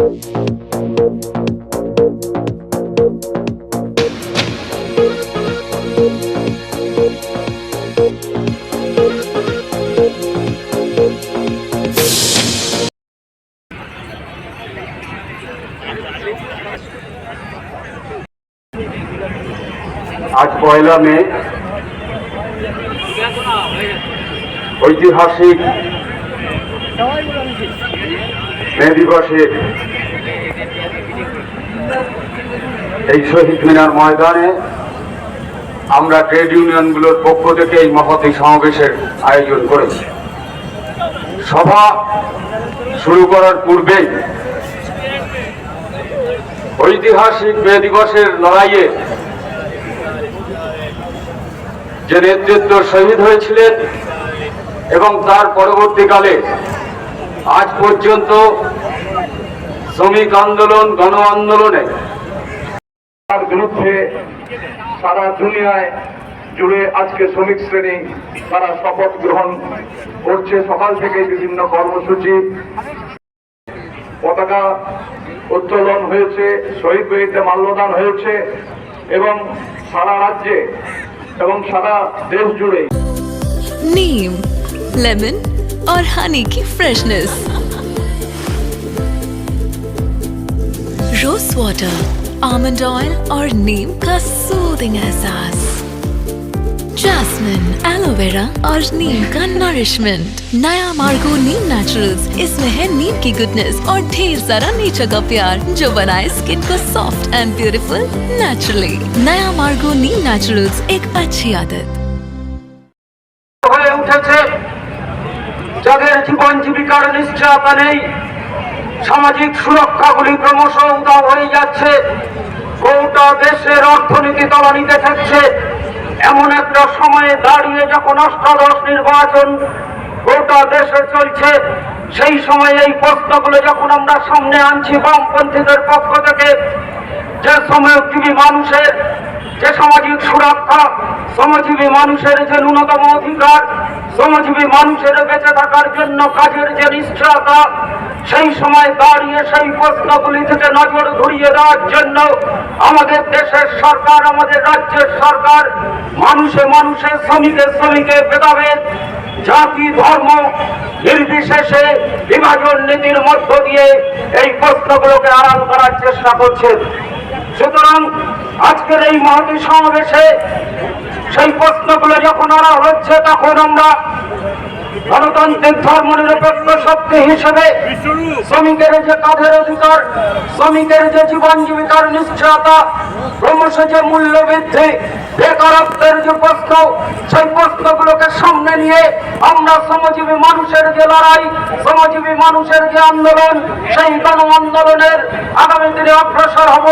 আজ পয়লা মে ঐতিহাসিক মে দিবসে এই শহীদ মিনার ময়দানে আমরা ট্রেড ইউনিয়নগুলোর পক্ষ থেকে এই মহতি সমাবেশের আয়োজন করেছি। সভা শুরু করার পূর্বেই ঐতিহাসিক মে দিবসের লড়াইয়ে যে নেতৃত্ব শহীদ হয়েছিলেন এবং তার পরবর্তীকালে আজ পর্যন্ত শ্রমিক আন্দোলন, গণ আন্দোলনে তার বিরুদ্ধে সারা দুনিয়ায় জুড়ে আজকে শ্রমিক শ্রেণি তারা শপথ গ্রহণ করছে। সকাল থেকে বিভিন্ন কর্মসূচি পতাকা উত্তোলন হয়েছে, শহীদ বেড়িতে মাল্যদান হয়েছে এবং সারা রাজ্যে এবং সারা দেশ জুড়ে নিম লেমন और हनी की freshness rose water almond oil और नीम का सूदिंग एहसास जैस्मिन एलोवेरा और नीम का नरिशमेंट नया मार्गो नीम नेचुरल्स इसमें है नीम की गुडनेस और ढेर सारा नेचर का प्यार जो बनाए स्किन को सॉफ्ट एंड ब्यूटीफुल नेचुरली नया मार्गो नीम नेचुरल्स एक अच्छी आदत. तो उठे যাদের জীবন জীবিকার নিশ্চয়তা নেই, সামাজিক সুরক্ষাগুলি ক্রমশ উদাও হয়ে যাচ্ছে, গোটা দেশের অর্থনীতি তলানিতে থাকছে। এমন একটা সময়ে দাঁড়িয়ে যখন অষ্টাদশ নির্বাচন গোটা দেশে চলছে, সেই সময় এই প্রশ্নগুলো যখন আমরা সামনে আনছি বামপন্থীদের পক্ষ থেকে, যে শ্রমজীবী মানুষের, যে সামাজিক সুরক্ষা, শ্রমজীবী মানুষের যে ন্যূনতম অধিকার শ্রমজীবী মানুষের বেঁচে থাকার জন্য কাজের যে নিশ্চয়তা, সেই সময় দাঁড়িয়ে সেই প্রশ্নগুলি থেকে নজর ঘুরিয়ে দেওয়ার জন্য আমাদের দেশের সরকার, আমাদের রাজ্যের সরকার, মানুষে মানুষে, শ্রমিকে শ্রমিকে, ভেদাভেদ, জাতি, ধর্ম নির্বিশেষে বিভাজন নীতির মধ্য দিয়ে এই প্রশ্নগুলোকে আড়াল করার চেষ্টা করছে সুতরাং আজকের এই মহতি সমাবেশে সেই প্রশ্নগুলো যখন আনা হচ্ছে, তখন আমরা গণতান্ত্রিক ধর্ম নিরপেক্ষ শক্তি হিসেবে শ্রমিকের যে কাজের অধিকার, শ্রমিকের যে জীবন জীবিকার নিশ্চয়তা, ক্রমশ যে মূল্য বৃদ্ধি বেকারত্বের যে প্রশ্ন, সেই প্রশ্নগুলোকে সামনে নিয়ে আমরা শ্রমজীবী মানুষের যে লড়াই, শ্রমজীবী মানুষের যে আন্দোলন, সেই আন্দোলনের আগামী দিনে অগ্রসর হব।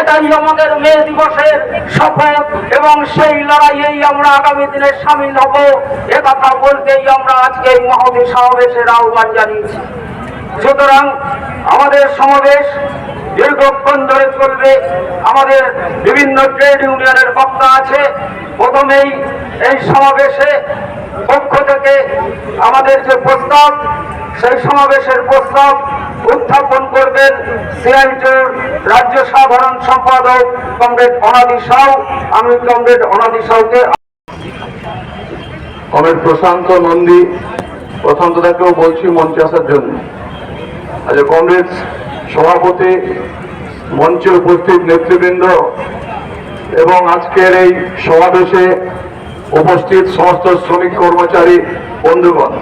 এটাই আমাদের মে দিবসের শপথ এবং সেই লড়াইয়েই আমরা আগামী দিনে সামিল হব। এ কথা বলতেই আমরা আজকে এই মহতী সমাবেশের আহ্বান জানিয়েছি। সুতরাং আমাদের সমাবেশ দীর্ঘক্ষণ ধরে চলবে। আমাদের বিভিন্ন ট্রেড ইউনিয়নের বক্তা আছে। প্রথমেই এই সমাবেশে পক্ষ থেকে আমাদের যে প্রস্তাব, সেই সমাবেশের প্রস্তাব উত্থাপন করবেন সিআইটির রাজ্য সাধারণ সম্পাদক কমরেড অনাদি সাউ। আমি কমরেড অনাদি সাউকে কমের প্রশান্ত নন্দী, প্রশান্ত দাকেও বলছি মঞ্চে আসার জন্য। আচ্ছা কংগ্রেস সভাপতি, মঞ্চে উপস্থিত নেতৃবৃন্দ এবং আজকের এই সমাবেশে উপস্থিত সমস্ত শ্রমিক কর্মচারী, বন্ধুগণ,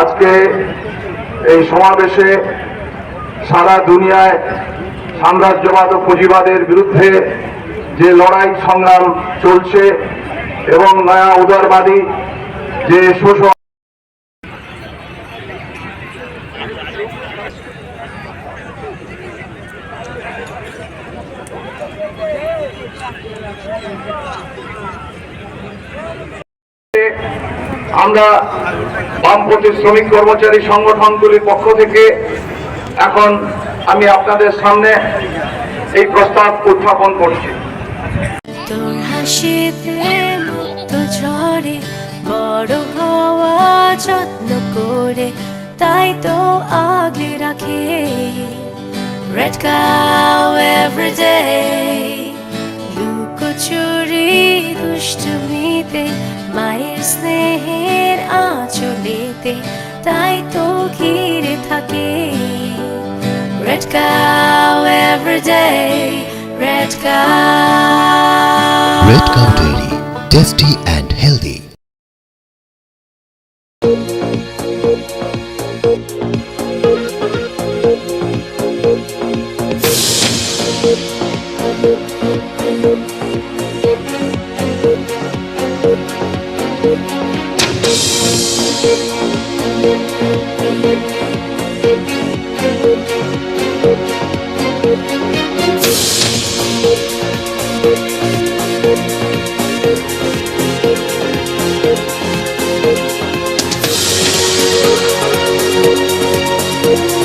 আজকে এই সমাবেশে সারা দুনিয়ায় সাম্রাজ্যবাদ ও পুঁজিবাদের বিরুদ্ধে যে লড়াই সংগ্রাম চলছে এবং নয়া উদারবাদী যে শোষণ আমরা বামপন্থী শ্রমিক কর্মচারী সংগঠনগুলির পক্ষ থেকে এখন আমি আপনাদের সামনে এই প্রস্তাব উত্থাপন করছি। বড় হওয়া যত্ন করে, তাই তো আগলে রাখে। রেড every day, লুকোচুরি দুষ্টুমিতে, মায়ের স্নেহের আঁচলেতে তাই তো ঘিরে থাকে red cow every day red cow Red Cow Dairy, tasty and healthy. Red you.